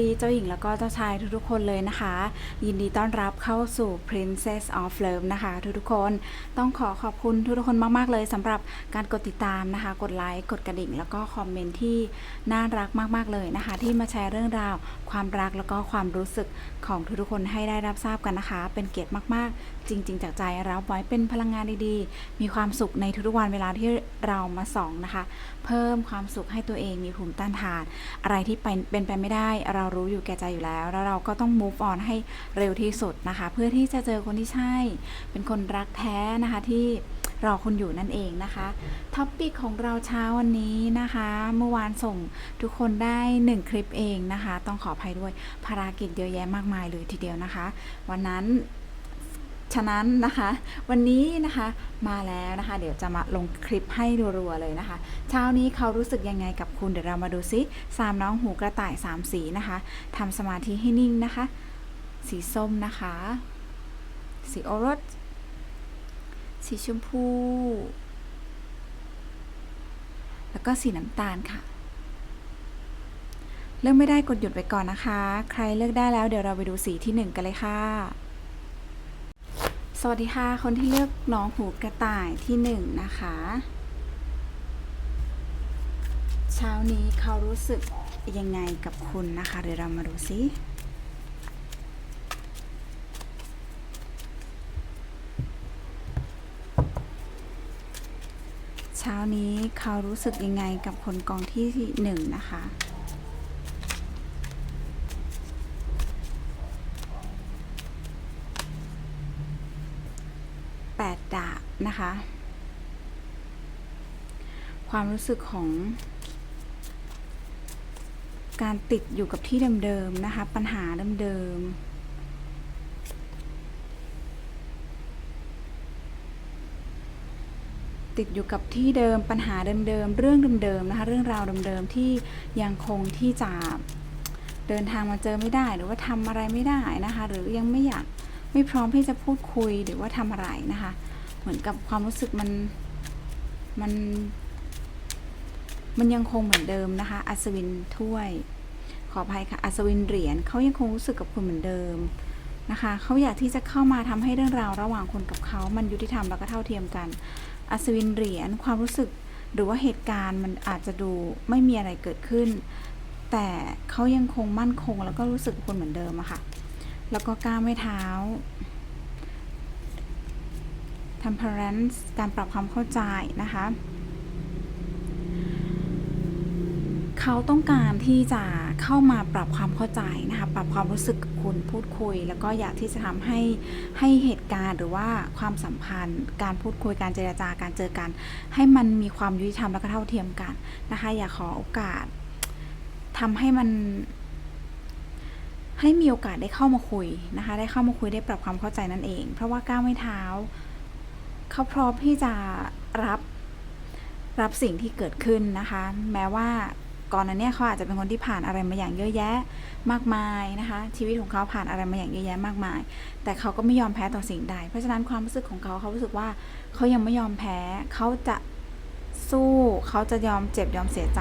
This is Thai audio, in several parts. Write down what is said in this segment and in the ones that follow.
ดีค่ะสวัสดีเจ้าหญิงแล้วก็เจ้าชายทุกๆคนเลยนะคะ ยินดีต้อนรับเข้าสู่ Princess of Love นะคะ ทุกๆคนต้องขอขอบคุณทุกๆคนมากๆเลยสำหรับการกดติดตามนะคะ กดไลค์กดกระดิ่ง แล้วก็คอมเมนต์ที่น่ารักมากๆเลยนะคะ ที่มาแชร์เรื่องราว ความรักแล้วก็ความรู้สึกของทุกๆคนให้ได้รับทราบกันนะคะ เป็นเกียรติมากๆ จริง ๆ จากใจรับไว้เป็นพลังงานดีๆ มีความสุขในทุกๆวันเวลาที่เรามาส่องนะคะ เพิ่มความสุขให้ตัวเองมีภูมิต้านทาน อะไรที่เป็นเป็นไปไม่ได้ เรารู้อยู่แก่ใจอยู่แล้ว แล้วเราก็ต้อง move on ให้เร็วที่สุดนะคะ เพื่อที่จะเจอคนที่ใช่ เป็นคนรักแท้นะคะที่รอคุณอยู่นั่นเองนะคะท็อปปิกของเราเช้าวันนี้นะคะ เมื่อวานส่งทุกคนได้ 1 คลิปเองนะคะ ต้องขออภัยด้วยภารกิจเยอะแยะมากมายเลยทีเดียวนะคะ วันนั้น ฉะนั้นนะคะวันนี้นะคะมาแล้วนะคะ เดี๋ยวจะมาลงคลิปให้รัวๆเลยนะคะ เช้านี้เขารู้สึกยังไงกับคุณเดี๋ยวเรามาดูซิสามน้องหูกระต่ายสามสีนะคะทำสมาธิให้นิ่งนะคะ สีส้มนะคะ สีโอรส สีชมพู แล้วก็สีน้ำตาลค่ะเลือกไม่ได้กดหยุดไว้ก่อนนะคะ ใครเลือกได้แล้วเดี๋ยวเราไปดูสีที่หนึ่งกันเลยค่ะ วัสดีค่ะ คนที่เลือกน้องหูกระต่ายที่หนึ่งนะคะ เช้านี้เขารู้สึกยังไงกับคุณนะคะเดี๋ยวเรามาดูซิเช้านี้เขารู้สึกยังไงกับคนกองที่หนึ่งนะคะ แปดดาบนะคะ ความรู้สึกของการติดอยู่กับที่เดิมๆนะคะ ปัญหาเดิมๆติดอยู่กับที่เดิมปัญหาเดิมๆเรื่องเดิมๆนะคะ เรื่องราวเดิมๆที่ยังคงที่จะเดินทางมาเจอไม่ได้ หรือว่าทำอะไรไม่ได้นะคะ หรือยังไม่อยากไม่พร้อมที่จะพูดคุยหรือว่าทำอะไรนะคะ เหมือนกับความรู้สึกมันมัน มันยังคงเหมือนเดิมนะคะ อัศวินถ้วย ขออภัยค่ะ อัศวินเหรียญเขายังคงรู้สึกกับคุณเหมือนเดิมนะคะเขาอยากที่จะเข้ามาทำให้เรื่องราวระหว่างคนกับเขามันยุติธรรมแล้วก็เท่าเทียมกัน อัศวินเหรียญความรู้สึกหรือว่าเหตุการณ์มันอาจจะดูไม่มีอะไรเกิดขึ้น แต่เขายังคงมั่นคง แล้วก็รู้สึกคุณเหมือนเดิมอะค่ะ แล้วก็ก้าวไม่เท้า temperance การปรับความเข้าใจนะคะ เขาต้องการที่จะเข้ามาปรับความเข้าใจนะคะปรับความรู้สึกกับคุณพูดคุย แล้วก็อยากที่จะทำให้ให้เหตุการณ์หรือว่าความสัมพันธ์ การพูดคุยการเจรจาการเจอกัน ให้มันมีความยุติธรรมและก็เท่าเทียมกันนะคะอยากขอโอกาสทำให้มันให้มีโอกาสได้เข้ามาคุยนะคะ ได้เข้ามาคุยได้ปรับความเข้าใจนั่นเอง เพราะว่าก้าวไม่เท้า เขาพร้อมที่จะรับรับสิ่งที่เกิดขึ้นนะคะ แม้ว่า ก่อนนั้นเนี่ยเขาอาจจะเป็นคนที่ผ่านอะไรมาอย่างเยอะแยะมากมายนะคะ ชีวิตของเขาผ่านอะไรมาอย่างเยอะแยะมากมาย แต่เขาก็ไม่ยอมแพ้ต่อสิ่งใด เพราะฉะนั้นความรู้สึกของเขาเขารู้สึกว่าเขายังไม่ยอมแพ้เขาจะสู้เขาจะยอมเจ็บยอมเสียใจ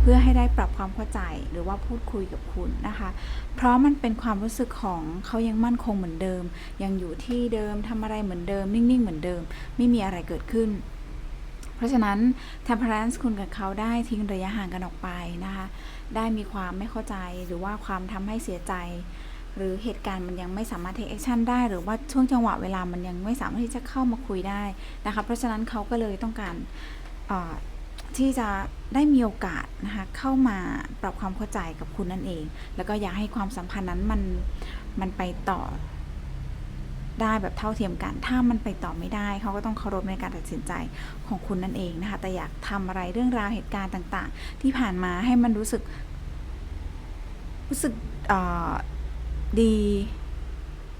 เพื่อให้ได้ปรับความเข้าใจหรือว่าพูดคุยกับคุณนะคะ เพราะมันเป็นความรู้สึกของเขายังมั่นคงเหมือนเดิม ยังอยู่ที่เดิมทำอะไรเหมือนเดิม นิ่งๆเหมือนเดิม ไม่มีอะไรเกิดขึ้น เพราะฉะนั้น temperance คุณกับเขาได้ทิ้งระยะห่างกันออกไปนะคะ ได้มีความไม่เข้าใจหรือว่าความทำให้เสียใจ หรือเหตุการณ์มันยังไม่สามารถ take action ได้ หรือว่าช่วงจังหวะเวลามันยังไม่สามารถที่จะเข้ามาคุยได้นะคะ เพราะฉะนั้นเขาก็เลยต้องการที่จะได้มีโอกาสนะคะเข้ามาปรับความเข้าใจกับคุณนั่นเอง แล้วก็อยากให้ความสัมพันธ์นั้นมันมันไปต่อ ได้แบบเท่าเทียมกัน ถ้ามันไปต่อไม่ได้ เขาก็ต้องเคารพในการตัดสินใจของคุณนั่นเองนะคะ แต่อยากทำอะไรเรื่องราวเหตุการณ์ต่าง ๆ ที่ผ่านมาให้มันรู้สึก รู้สึกดี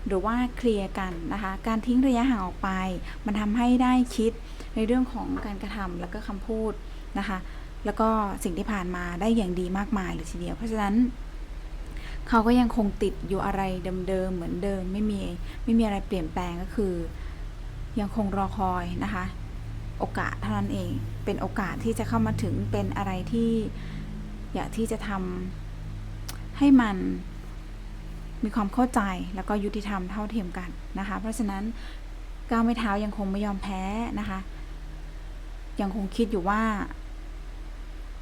หรือว่าเคลียร์กันนะคะ การทิ้งระยะห่างออกไป มันทำให้ได้คิดในเรื่องของการกระทำแล้วก็คำพูดนะคะ แล้วก็สิ่งที่ผ่านมาได้อย่างดีมากมายเลยทีเดียว เพราะฉะนั้น เขาก็ยังคงติดอยู่อะไรเดิมๆเหมือนเดิมไม่มีไม่มีอะไรเปลี่ยนแปลงก็คือ ยังคงรอคอยนะคะ โอกาสเท่านั้นเองเป็นโอกาสที่จะเข้ามาถึงเป็นอะไรที่อยากที่จะทำให้มันมีความเข้าใจแล้วก็ยุติธรรมเท่าเทียมกันนะคะ เพราะฉะนั้นก้าวไม่เท้ายังคงไม่ยอมแพ้นะคะ ยังคงคิดอยู่ว่า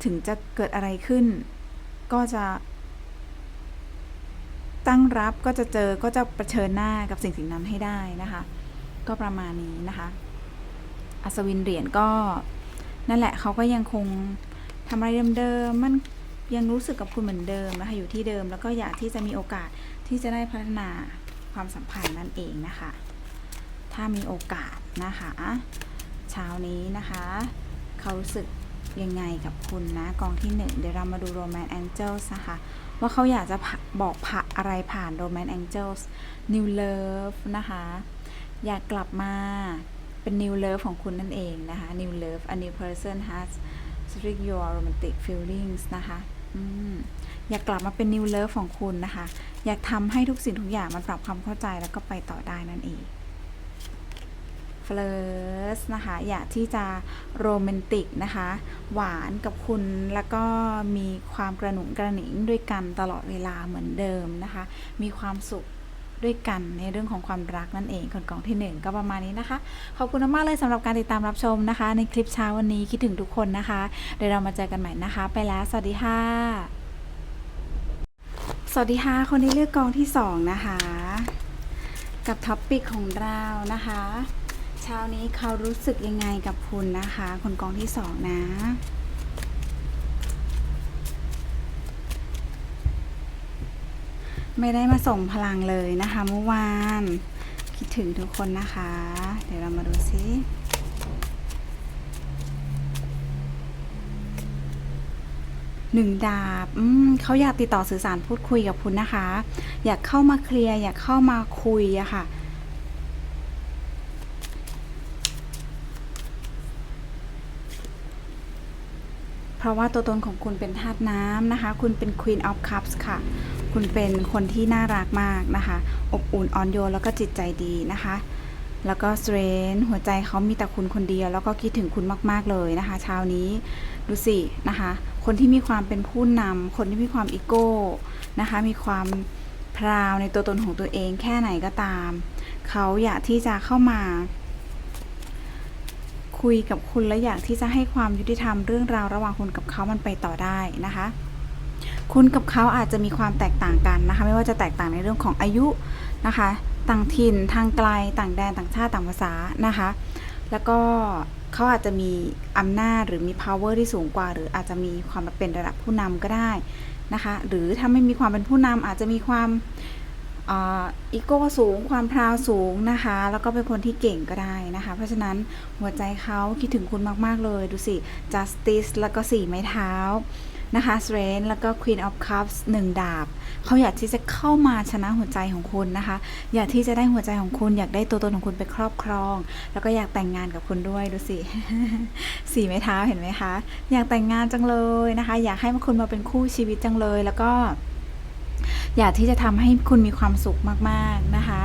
ถึงจะเกิดอะไรขึ้น ก็จะ ตั้งรับก็จะเจอก็จะเผชิญหน้ากับสิ่งสิ่งนั้นให้ได้นะคะ ก็ประมาณนี้นะคะ อัศวินเหรียญก็นั่นแหละเขาก็ยังคงทำอะไรเดิมๆมันยังรู้สึกกับคุณเหมือนเดิมนะคะอยู่ที่เดิมแล้วก็อยากที่จะมีโอกาสที่จะได้พัฒนาความสัมพันธ์นั่นเองนะคะ ถ้ามีโอกาสนะคะ เช้านี้นะคะ เขารู้สึก ยังไงกับคุณนะ กองที่หนึ่งเดี๋ยวเรามาดู Romance Angels นะคะ ว่าเขาอยากจะบอกผะอะไรผ่าน Romance Angels New Love นะคะ อยากกลับมาเป็น New Love ของคุณนั่นเองนะคะ New Love a new person has struck your romantic feelings นะคะอืมอยากกลับมาเป็น New Love ของคุณนะคะ อยากทำให้ทุกสิ่งทุกอย่างมันปรับความเข้าใจแล้วก็ไปต่อได้นั่นเอง ฟลสนะคะ อยากที่จะโรแมนติกนะคะ หวานกับคุณแล้วก็มีความกระหนุงกระหนิงด้วยกันตลอดเวลาเหมือนเดิมนะคะ มีความสุขด้วยกันในเรื่องของความรักนั่นเองคนกองที่หนึ่งก็ประมาณนี้นะคะ ขอบคุณมากเลยสำหรับการติดตามรับชมนะคะ ในคลิปเช้าวันนี้คิดถึงทุกคนนะคะ เดี๋ยวเรามาเจอกันใหม่นะคะ ไปแล้ว สวัสดีค่ะ สวัสดีค่ะ คนที่เลือกกองที่สองนะคะ กับท็อปปิกของเรานะคะ ช้านี้เขารู้สึกยังไงกับคุณนะคะ คนกองที่สองนะ ไม่ได้มาส่งพลังเลยนะคะเมื่อวาน คิดถึงทุกคนนะคะ เดี๋ยวเรามาดูซิหนึ่งดาบเขาอยากติดต่อสื่อสารพูดคุยกับคุณนะคะ อยากเข้ามาเคลียร์อยากเข้ามาคุยอะค่ะ เพราะว่าตัวตนของคุณเป็นธาตุน้ำนะคะ คุณเป็น Queen of Cups ค่ะ คุณเป็นคนที่น่ารักมากนะคะ อบอุ่นอ่อนโยนแล้วก็จิตใจดีนะคะ แล้วก็สเตรนหัวใจเขามีแต่คุณคนเดียว แล้วก็คิดถึงคุณมาก ๆ เลยนะคะ เช้านี้ดูสินะคะ คนที่มีความเป็นผู้นำคนที่มีความอีโก้นะคะ มีความพราวในตัวตนของตัวเองแค่ไหนก็ตาม เขาอยากที่จะเข้ามา คุยกับคุณและอยากที่จะให้ความยุติธรรมเรื่องราวระหว่างคุณกับเขามันไปต่อได้นะคะ คุณกับเขาอาจจะมีความแตกต่างกันนะคะ ไม่ว่าจะแตกต่างในเรื่องของอายุนะคะ ต่างถิ่นทางไกลต่างแดนต่างชาติต่างภาษานะคะ แล้วก็เขาอาจจะมีอำนาจหรือมี power ที่สูงกว่า หรืออาจจะมีความเป็นระดับผู้นำก็ได้นะคะ หรือถ้าไม่มีความเป็นผู้นำอาจจะมีความ อีโก้สูงความพราวสูงนะคะ แล้วก็เป็นคนที่เก่งก็ได้นะคะ เพราะฉะนั้นหัวใจเขาคิดถึงคุณมาก ๆ เลย ดูสิ justice แล้วก็สี่ไม้เท้านะคะ strength แล้วก็ queen of cups หนึ่งดาบ เขาอยากที่จะเข้ามาชนะหัวใจของคุณนะคะ อยากที่จะได้หัวใจของคุณอยากได้ตัวตนของคุณไปครอบครอง แล้วก็อยากแต่งงานกับคุณด้วยดูสิ สี่ไม้เท้าเห็นไหมคะ อยากแต่งงานจังเลยนะคะ อยากให้คุณมาเป็นคู่ชีวิตจังเลยแล้วก็ อยากที่จะทำให้คุณมีความสุขมากๆนะคะ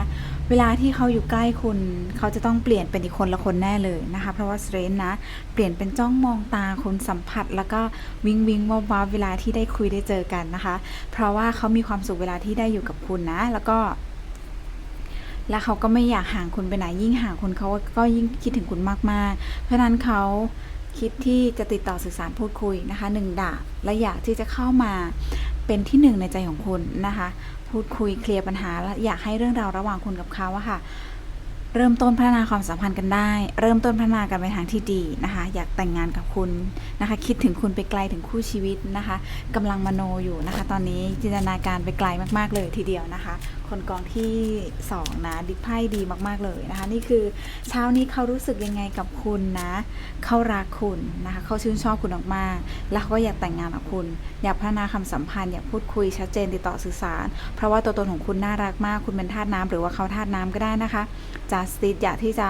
เวลาที่เขาอยู่ใกล้คุณเขาจะต้องเปลี่ยนเป็นอีกคนละคนแน่เลยนะคะ เพราะว่าสเตรนนะเปลี่ยนเป็นจ้องมองตาคุณสัมผัส แล้วก็วิงวิงวาวาเวลาที่ได้คุยได้เจอกันนะคะ เพราะว่าเขามีความสุขเวลาที่ได้อยู่กับคุณนะ แล้วก็และเขาก็ไม่อยากห่างคุณไปไหนยิ่งห่างคุณเขาก็ยิ่งคิดถึงคุณมากๆ เพราะนั้นเขาคิดที่จะติดต่อสื่อสารพูดคุยนะคะหนึ่งดาบและอยากที่จะเข้ามา เป็นที่หนึ่งในใจของคุณนะคะ พูดคุยเคลียร์ปัญหาและอยากให้เรื่องราวระหว่างคุณกับเขาอะค่ะ เริ่มต้นพัฒนาความสัมพันธ์กันได้ เริ่มต้นพัฒนากันไปทางที่ดีนะคะ อยากแต่งงานกับคุณนะคะ คิดถึงคุณไปไกลถึงคู่ชีวิตนะคะกำลังมโนอยู่นะคะ ตอนนี้จินตนาการไปไกลมากๆเลยทีเดียวนะคะคนกองที่สองนะดิกไพ่ดีมาก ๆ เลยนะคะ นี่คือเช้านี้เขารู้สึกยังไงกับคุณนะ เขารักคุณนะคะเขาชื่นชอบคุณมากๆแล้วเขาก็อยากแต่งงานกับคุณ อยากพัฒนาความสัมพันธ์อยากพูดคุยชัดเจนติดต่อสื่อสาร เพราะว่าตัวตนของคุณน่ารักมาก คุณเป็นธาตุน้ำหรือว่าเขาธาตุน้ำก็ได้นะคะจาสติสอยากที่จะ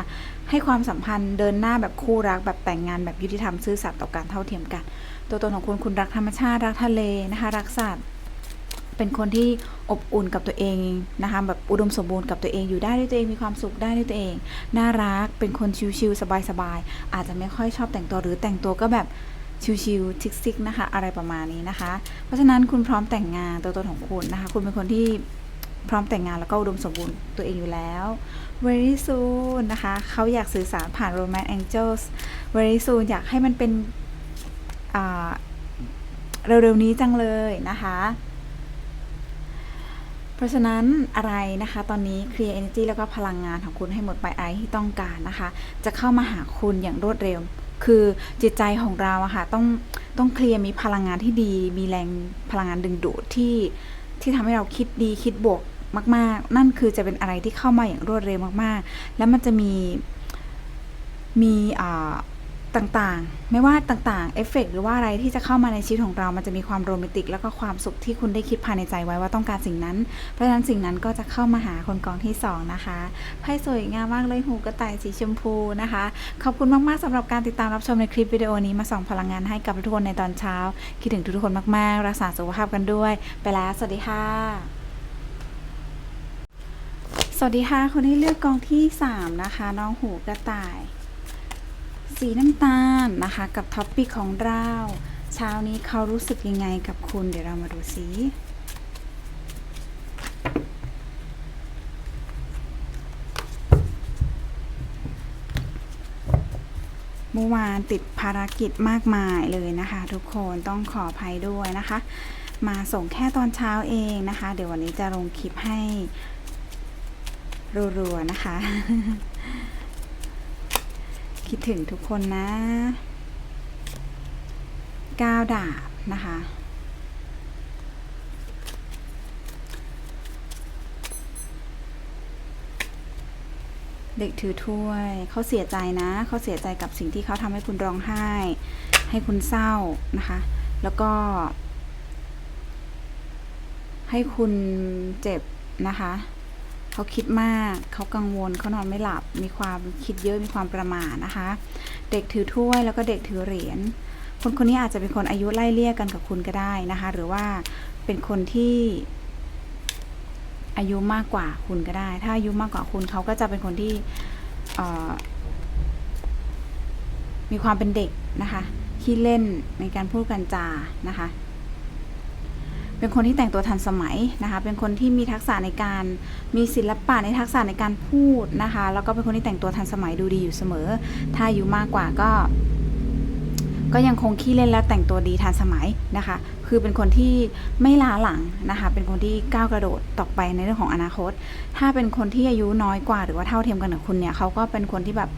ให้ความสัมพันธ์เดินหน้าแบบคู่รักแบบแต่งงานแบบยุติธรรมซื่อสัตย์ต่อการเท่าเทียมกัน ตัวตนของคุณคุณรักธรรมชาติรักทะเลนะคะรักสัตว์ เป็นคนที่อบอุ่นกับตัวเองนะคะแบบอุดมสมบูรณ์กับตัวเองอยู่ได้ด้วยตัวเองมีความสุขได้ด้วยตัวเอง น่ารักเป็นคนชิลๆสบายๆอาจจะไม่ค่อยชอบแต่งตัวหรือแต่งตัวก็แบบชิวๆทิกซิกนะคะอะไรประมาณนี้นะคะ เพราะฉะนั้นคุณพร้อมแต่งงานตัวตนของคุณนะคะ คุณเป็นคนที่พร้อมแต่งงานแล้วก็อุดมสมบูรณ์ตัวเองอยู่แล้ว very soon นะคะเขาอยากสื่อสารผ่าน romance angels very soon อยากให้มันเป็นเร็วๆนี้จังเลยนะคะ เพราะฉะนั้นอะไรนะคะ ตอนนี้ clear energy แล้วก็พลังงานของคุณให้หมดไปไอที่ต้องการนะคะ จะเข้ามาหาคุณอย่างรวดเร็ว คือจิตใจของเราอะค่ะต้องต้องเคลียร์มีพลังงานที่ดี มีแรงพลังงานดึงดูดที่ที่ทำให้เราคิดดีคิดบวกมาก ๆ นั่นคือจะเป็นอะไรที่เข้ามาอย่างรวดเร็วมาก ๆ แล้วมันจะมีมีอ่า ต่างๆ ไม่ว่าต่างๆ เอฟเฟกต์หรือว่าอะไรที่จะเข้ามาในชีวิตของเรา มันจะมีความโรแมนติก แล้วก็ความสุขที่คุณได้คิดภายในใจไว้ว่าต้องการสิ่งนั้น เพราะฉะนั้นสิ่งนั้นก็จะเข้ามาหาคนกองที่สองนะคะ ไพ่สวยงามมากเลยหูกระต่ายสีชมพูนะคะ ขอบคุณมากๆสำหรับการติดตามรับชมในคลิปวิดีโอนี้มาส่องพลังงานให้กับทุกคนในตอนเช้า คิดถึงทุกๆคนมากๆ รักษาสุขภาพกันด้วย ไปแล้ว สวัสดีค่ะสวัสดีค่ะ คนที่เลือกกองที่ 3 นะคะ น้องหูกระต่าย สีน้ำตาลนะคะกับท็อปปิกของเราเช้านี้เขารู้สึกยังไงกับคุณเดี๋ยวเรามาดูสิเมื่อวานติดภารกิจมากมายเลยนะคะ ทุกคนต้องขออภัยด้วยนะคะ มาส่งแค่ตอนเช้าเองนะคะ เดี๋ยววันนี้จะลงคลิปให้รัวๆนะคะ คิดถึงทุกคนนะก้าวดาบนะคะ เด็กถือถ้วย เขาเสียใจนะ เขาเสียใจกับสิ่งที่เขาทำให้คุณร้องไห้ ให้คุณเศร้านะคะ แล้วก็ ให้คุณเจ็บนะคะ เขาคิดมาก เขากังวล เขานอนไม่หลับ มีความคิดเยอะ มีความประมาทนะคะ เด็กถือถ้วยแล้วก็เด็กถือเหรียญ คนคนนี้อาจจะเป็นคนอายุไล่เลี่ยกันกับคุณก็ได้นะคะ หรือว่าเป็นคนที่อายุมากกว่าคุณก็ได้ ถ้าอายุมากกว่าคุณเขาก็จะเป็นคนที่มีความเป็นเด็กนะคะ ขี้เล่นในการพูดกันจานะคะ เป็นคนที่แต่งตัวทันสมัยนะคะ เป็นคนที่มีทักษะในการมีศิลปะในทักษะในการพูดนะคะ แล้วก็เป็นคนที่แต่งตัวทันสมัยดูดีอยู่เสมอ ถ้าอายุมากกว่าก็ ก็ยังคงขี้เล่นและแต่งตัวดีทันสมัยนะคะ คือเป็นคนที่ไม่ล้าหลังนะคะ เป็นคนที่ก้าวกระโดดต่อไปในเรื่องของอนาคต ถ้าเป็นคนที่อายุน้อยกว่า หรือว่าเท่าเทียมกันกับคุณเนี่ยเขาก็เป็นคนที่แบบ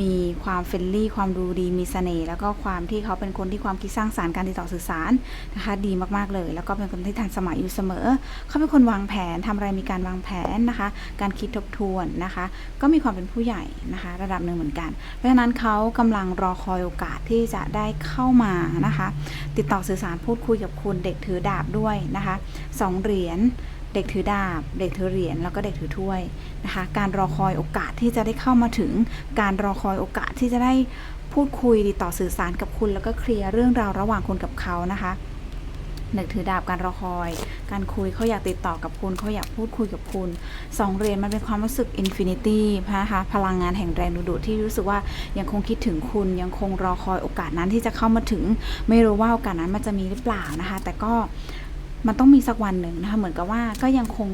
มีความเฟรนลี่ ความดูดีมีเสน่ห์แล้วก็ความที่เขาเป็นคนที่ความคิดสร้างสารรค์การติดต่อสื่อสารนะคะดีมากๆเลย แล้วก็เป็นคนที่ทันสมัยอยู่เสมอ เขาเป็นคนวางแผนทำอะไรมีการวางแผนนะคะ การคิดทบทวนนะคะ ก็มีความเป็นผู้ใหญ่นะคะ ระดับหนึ่งเหมือนกัน เพราะฉะนั้นเขากำลังรอคอยโอกาสที่จะได้เข้ามานะคะ ติดต่อสื่อสารพูดคุยกับคุณเด็กถือดาบด้วยนะคะสองเหรียญ เด็กถือดาบ เด็กถือเหรียญแล้วก็เด็กถือถ้วยนะคะ การรอคอยโอกาสที่จะได้เข้ามาถึง การรอคอยโอกาสที่จะได้พูดคุยติดต่อสื่อสารกับคุณ แล้วก็เคลียร์เรื่องราวระหว่างคุณกับเขานะคะหนึ่งถือดาบการรอคอย การคุยเขาอยากติดต่อกับคุณเขาอยากพูดคุยกับคุณสองเหรียญมันเป็นความรู้สึกอินฟินิตี้นะคะพลังงานแห่งแรงดึงดูดที่รู้สึกว่ายังคงคิดถึงคุณยังคงรอคอยโอกาสนั้นที่จะเข้ามาถึง ไม่รู้ว่าโอกาสนั้นมันจะมีหรือเปล่านะคะ แต่ก็ มันต้องมีสักวันหนึ่งนะคะ เหมือนกับว่าก็ยังคง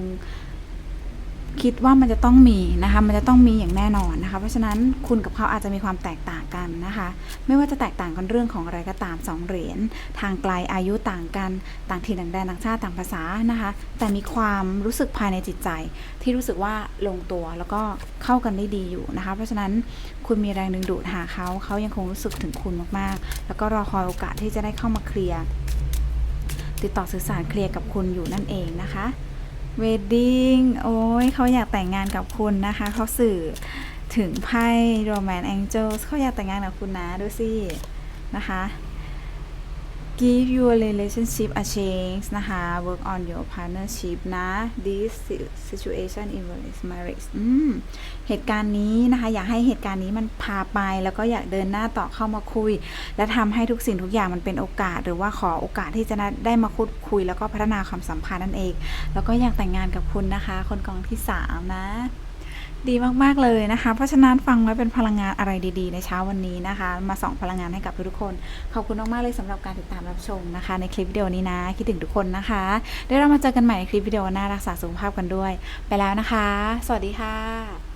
คิดว่ามันจะต้องมีนะคะ มันจะต้องมีอย่างแน่นอนนะคะ เพราะฉะนั้นคุณกับเขาอาจจะมีความแตกต่างกันนะคะ ไม่ว่าจะแตกต่างกันเรื่องของอะไรก็ตามสองเหรียญ ทางไกลอายุต่างกัน ต่างถิ่นต่างแดนต่างชาติต่างภาษานะคะ แต่มีความรู้สึกภายในจิตใจ ที่รู้สึกว่าลงตัวแล้วก็เข้ากันได้ดีอยู่นะคะ เพราะฉะนั้นคุณมีแรงดึงดูดหาเขา เขายังคงรู้สึกถึงคุณมากๆ แล้วก็รอคอยโอกาสที่จะได้เข้ามาเคลียร์ ติดต่อสื่อสารเคลียร์กับคุณอยู่นั่นเองนะคะเวดดิ้งโอ้ยเขาอยากแต่งงานกับคุณนะคะเขาสื่อถึงไพ่ Romance Angels เขาอยากแต่งงานกับคุณนะดูสินะคะ give your relationship a chance นะคะ work on your partnership นะ this situation involves marriage อืมเหตุการณ์นี้นะคะ อยากให้เหตุการณ์นี้มันพาไป แล้วก็อยากเดินหน้าต่อเข้ามาคุย และทำให้ทุกสิ่งทุกอย่างมันเป็นโอกาส หรือว่าขอโอกาสที่จะได้มาพูดคุย แล้วก็พัฒนาความสัมพันธ์นั่นเอง แล้วก็อยากแต่งงานกับคุณนะคะ คนกองที่ 3 นะ ดีมาก ๆ เลยนะคะ เพราะฉะนั้นฟังไว้เป็นพลังงานอะไรดี ๆ ในเช้าวันนี้นะคะ มาส่องพลังงานให้กับทุกคน ขอบคุณมากๆเลยสำหรับการติดตามรับชมนะคะ ในคลิปวิดีโอนี้นะ คิดถึงทุกคนนะคะเดี๋ยวเรามาเจอกันใหม่ในคลิปวิดีโอหน้ารักษาสุขภาพกันด้วย ไปแล้วนะคะ สวัสดีค่ะ